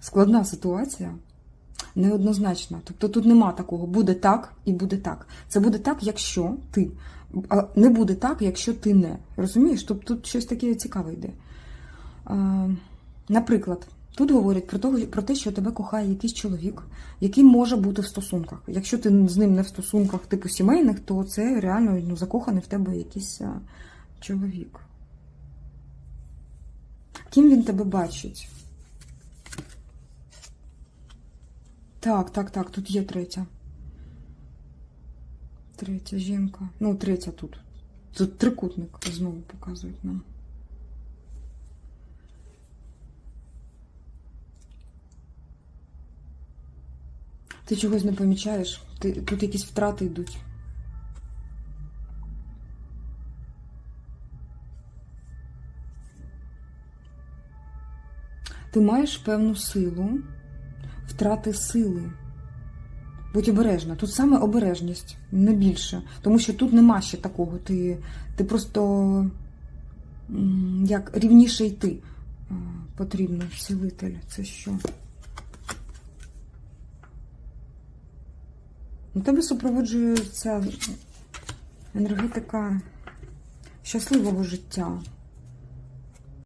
складна ситуація, неоднозначна. Тобто тут нема такого, буде так і буде так. Це буде так, якщо ти. А не буде так, якщо ти не. Розумієш? Тобто тут щось таке цікаве йде. Наприклад, тут говорять про, того, про те, що тебе кохає якийсь чоловік, який може бути в стосунках. Якщо ти з ним не в стосунках типу сімейних, то це реально ну, закоханий в тебе якийсь чоловік. Ким він тебе бачить? Так, так, так, тут є третя. Третя жінка. Ну, третя тут. Тут трикутник знову показують нам. Ти чогось не помічаєш? Ти, тут якісь втрати йдуть. Ти маєш певну силу, втрати сили. Будь обережна. Тут саме обережність, не більше. Тому що тут нема ще такого. Ти, ти просто як рівніше йти а, потрібно. Цілитель. Це що? Ну, тебе супроводжує ця енергетика щасливого життя.